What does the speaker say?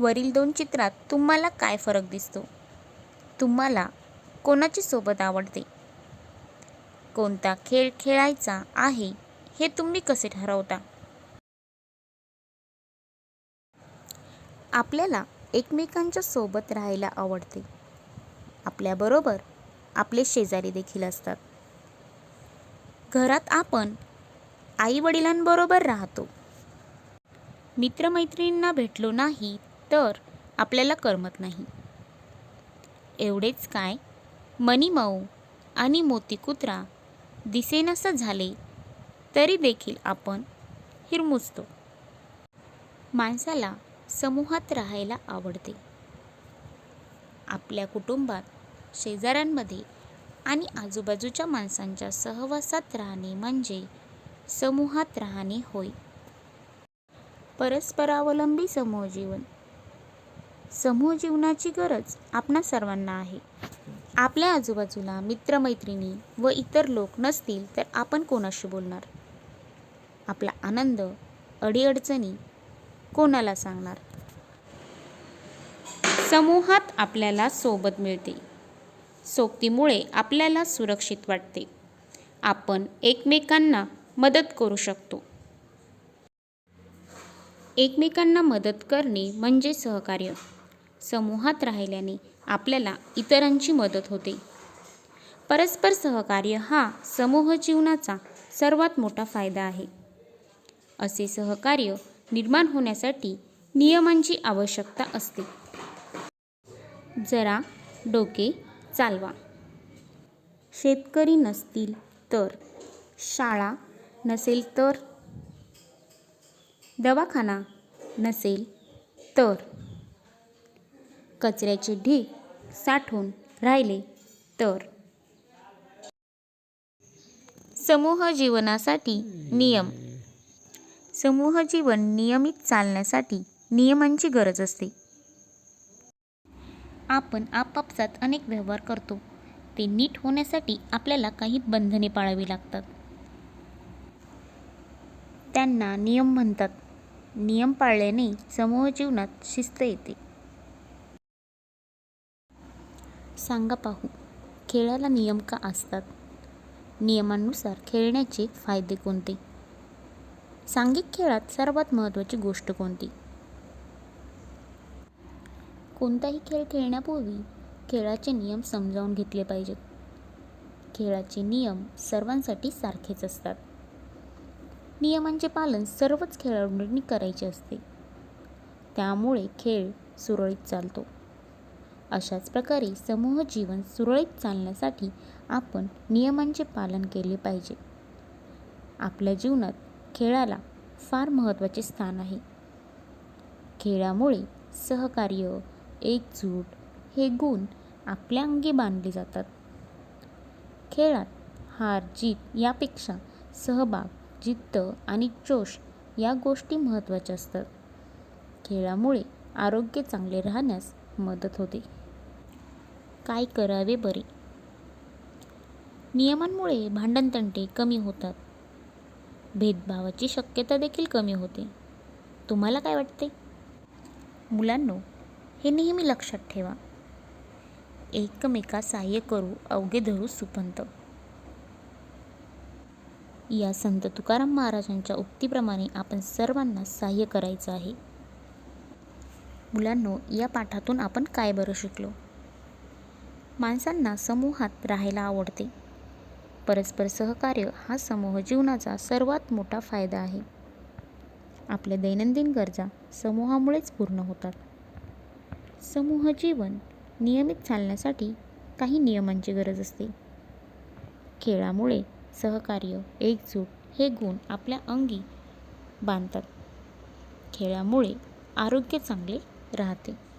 वरील दोन चित्रात तुम्हाला काय फरक दिसतो? तुम्हाला कोणाची सोबत आवडते? कोणता खेळ खेळायचा आहे? हे तुम्ही कसे ठरवता? आपल्याला एकमेकांच्या सोबत राहायला आवडते. आपल्याबरोबर आपले शेजारी देखील असतात. घरात आपण आईवडिलांबरोबर राहतो. मित्रमैत्रिणींना भेटलो नाही तर आपल्याला करमत नाही. एवढेच काय. मनी आणि मोती कुत्रा दिसेनासा झाले तरी देखील आपण हिरमुजतो. माणसाला समूहात राहायला आवडते. आपल्या कुटुंबात शेजाऱ्यांमध्ये आणि आजूबाजूच्या माणसांच्या सहवासात राहणे म्हणजे समूहात राहणे होय. परस्परावलंबी समूहजीवन समूह जीवनाची गरज आपणा सर्वांना आहे. आपल्या आजूबाजूला मित्रमैत्रिणी व इतर लोक नसतील तर आपण कोणाशी बोलणार? आपला आनंद अडीअडचणी कोणाला सांगणार? समूहात आपल्याला सोबत मिळते. सोबतीमुळे आपल्याला सुरक्षित वाटते. आपण एकमेकांना मदत करू शकतो. एकमेकांना मदत करणे म्हणजे सहकार्य. समूहात राहिल्याने आपल्याला इतरांची मदत होते. परस्पर सहकार्य हा समूह जीवनाचा सर्वात मोठा फायदा आहे. असे सहकार्य निर्माण होण्यासाठी नियमांची आवश्यकता असते. जरा डोके चालवा. शेतकरी नसतील तर शाळा नसेल तर दवाखाना नसेल तर कचऱ्याचे ढीग साठून राहिले तर? समूह जीवनासाठी नियम. समूह जीवन नियमित चालण्यासाठी नियमांची गरज असते. आपण आपापसात अनेक व्यवहार करतो. ते नीट होण्यासाठी आपल्याला काही बंधने पाळावी लागतात. त्यांना नियम म्हणतात. नियम पाळल्याने समूह जीवनात शिस्त येते. सांगा पाहू. खेळाला नियम का असतात? नियमांनुसार खेळण्याचे फायदे कोणते? सांघिक खेळात सर्वात महत्त्वाची गोष्ट कोणती? कोणताही खेळ खेळण्यापूर्वी खेळाचे नियम समजावून घेतले पाहिजेत. खेळाचे नियम सर्वांसाठी सारखेच असतात. नियमांचे पालन सर्वच खेळाडूंनी करायचे असते. त्यामुळे खेळ सुरळीत चालतो. अशाच प्रकारे समूह जीवन सुरळीत चालण्यासाठी आपण नियमांचे पालन केले पाहिजे. आपल्या जीवनात खेळाला फार महत्त्वाचे स्थान आहे. खेळामुळे सहकार्य एकजूट हे गुण आपल्या अंगी बांधले जातात. खेळात हार जीत यापेक्षा सहभाग जिद्द आणि जोश या गोष्टी महत्त्वाच्या असतात. खेळामुळे आरोग्य चांगले राहण्यास मदत होते. काय करावे बरे? नियमांमुळे भांडणतंटे कमी होतात. भेदभावाची शक्यता देखील कमी होते. तुम्हाला काय वाटते? मुलांनो हे नेहमी लक्षात ठेवा. एकमेका सहाय्य करू अवघे धरू सुपंत. या संत तुकाराम महाराजांच्या उक्तीप्रमाणे आपण सर्वांना सहाय्य करायचं आहे. मुलांनो या पाठातून आपण काय बरं शिकलो? माणसांना समूहात राहायला आवडते. परस्पर सहकार्य हा समूह जीवनाचा सर्वात मोठा फायदा आहे. आपल्या दैनंदिन गरजा समूहामुळेच पूर्ण होतात. समूह जीवन नियमित चालण्यासाठी काही नियमांची गरज असते. खेळामुळे सहकार्य एकजूट हे गुण आपल्या अंगी बांधतात. खेळामुळे आरोग्य चांगले राहते.